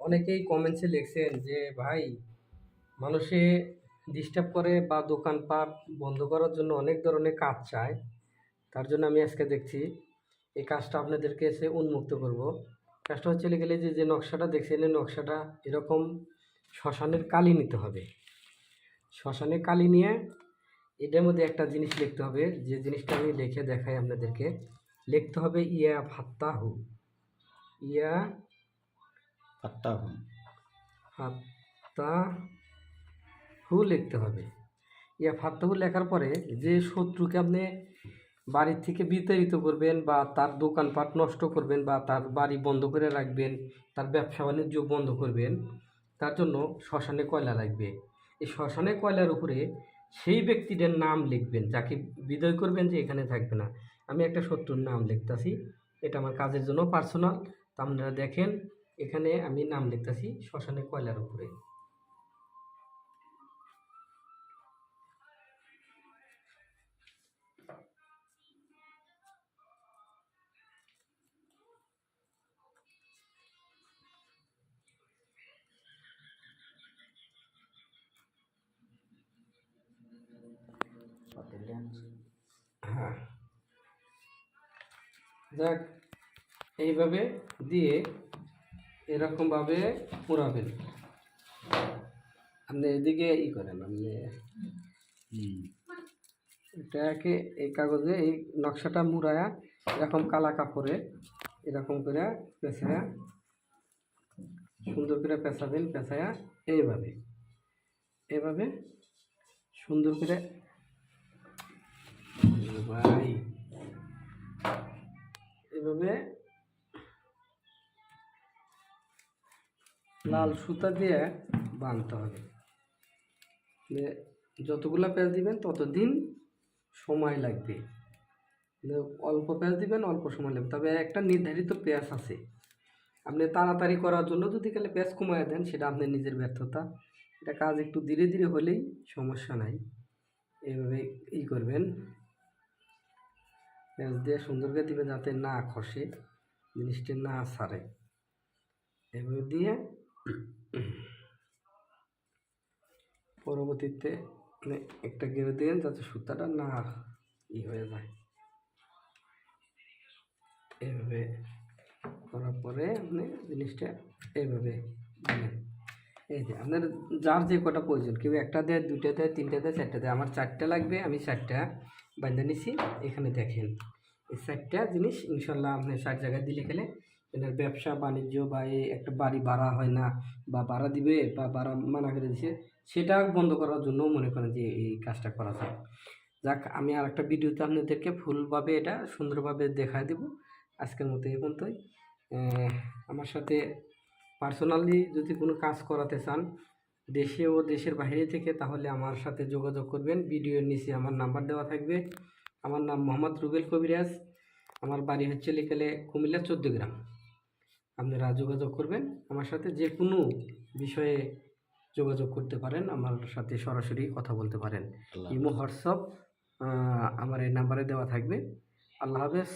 অনেকেই কমেন্টসে লিখছেন যে, ভাই, মানুষে ডিস্টার্ব করে বা দোকানপাট বন্ধ করার জন্য অনেক ধরনের কাজ চায়। তার জন্য আমি আজকে দেখছি, এই কাজটা আপনাদেরকে এসে উন্মুক্ত করব। কাজটা হচ্ছে গেলে যে যে নকশাটা দেখছেন, এই নকশাটা এরকম শ্মশানের কালি নিতে হবে। শ্মশানে কালি নিয়ে এটার মধ্যে একটা জিনিস লিখতে হবে। যে জিনিসটা আমি লিখে দেখাই আপনাদেরকে। লিখতে হবে, ইয়া ফাত্তাহু। ইয়া ফাত্তাহু ফাত্তাহু লিখতে হবে ইয়া ফাত্তাহু লেখার পরে যে শত্রুকে আপনি বাড়ির থেকে বিতাড়িত করবেন বা তার দোকানপাট নষ্ট করবেন বা তার বাড়ি বন্ধ করে রাখবেন তার ব্যবসা বাণিজ্য বন্ধ করবেন তার জন্য শ্মশানে কয়লা লাগবে এই শ্মশানে কয়লার উপরে সেই ব্যক্তিটার নাম লিখবেন যাকে বিদয় করবেন যে এখানে থাকবে না আমি একটা শত্রুর নাম লিখতেছি এটা আমার কাজের জন্য পার্সোনাল আপনারা দেখেন এখানে আমি নাম লিখতেছি শ্মশানে কয়লার উপরে। হ্যাঁ। যাক এইভাবে দিয়ে এরকমভাবে পোড়াবেন আপনি এদিকে ই করেন আপনি এটাকে এই কাগজে এই নকশাটা মুড়ায়া এরকম কালা কাপড়ে এরকম করে পেঁচায়া সুন্দর করে পেঁচাবেন পেঁচায়া এইভাবে। এইভাবে সুন্দর করে ভাই। লাল সুতা দিয়ে বাঁধতে হবে। যে যতগুলা পেঁয়াজ দিবেন, ততদিন সময় লাগবে। অল্প পেঁয়াজ দিবেন, অল্প সময় লাগবে। তবে একটা নির্ধারিত পেঁয়াজ আছে। আপনি তাড়াতাড়ি করার জন্য যদি গেলে পেঁয়াজ কমায় দেন, সেটা আপনার নিজের ব্যর্থতা। এটা কাজ একটু ধীরে ধীরে হলেই সমস্যা নাই। এইভাবে ই করবেন। পেঁয়াজ দিয়ে সুন্দর করে দিবেন যাতে না খসে, জিনিসটি না সারে। এভাবে দিয়ে পরবর্তীতে মানে একটা গেড়ে দিন যাতে সুতাটা না ই হয়ে যায়। এভাবে করার পরে আপনি জিনিসটা দিলেন এই যে আপনার যার যে কটা প্রয়োজন, কেউ একটা দেয়, দুইটা দেয়, তিনটা দেয়, চারটা দেয়, আমার চারটা লাগবে, আমি চারটা বান্ধা নিছি, এখানে দেখেন। এই চারটা জিনিস ইনশাল্লাহ আপনি ষাট জায়গায় দিলে গেলে এনার ব্যবসা বাণিজ্য বা এই একটা বাড়ি ভাড়া হয় না বা ভাড়া দিবে বা ভাড়া মানা করে দিছে, সেটা বন্ধ করার জন্য মনে করেন যে এই কাজটা করা যায়। যাক, আমি আর একটা ভিডিওতে আপনাদেরকে ফুলভাবে এটা সুন্দরভাবে দেখায় দেব। আজকের মতো এই পর্যন্তই। আমার সাথে পার্সোনালি যদি কোনো কাজ করাতে চান, দেশে ও দেশের বাইরে থেকে, তাহলে আমার সাথে যোগাযোগ করবেন। ভিডিওর নিচে আমার নাম্বার দেওয়া থাকবে। আমার নাম মোহাম্মদ রুবেল কবিরাজ। আমার বাড়ি হচ্ছে লিখালে কুমিল্লা চোদ্দ গ্রাম। আপনারা যোগাযোগ করবেন। আমার সাথে যে কোনো বিষয়ে যোগাযোগ করতে পারেন। আমার সাথে সরাসরি কথা বলতে পারেন। ইমো হোয়াটসঅ্যাপ আমার এই নাম্বারে দেওয়া থাকবে। আল্লাহ হাফেজ।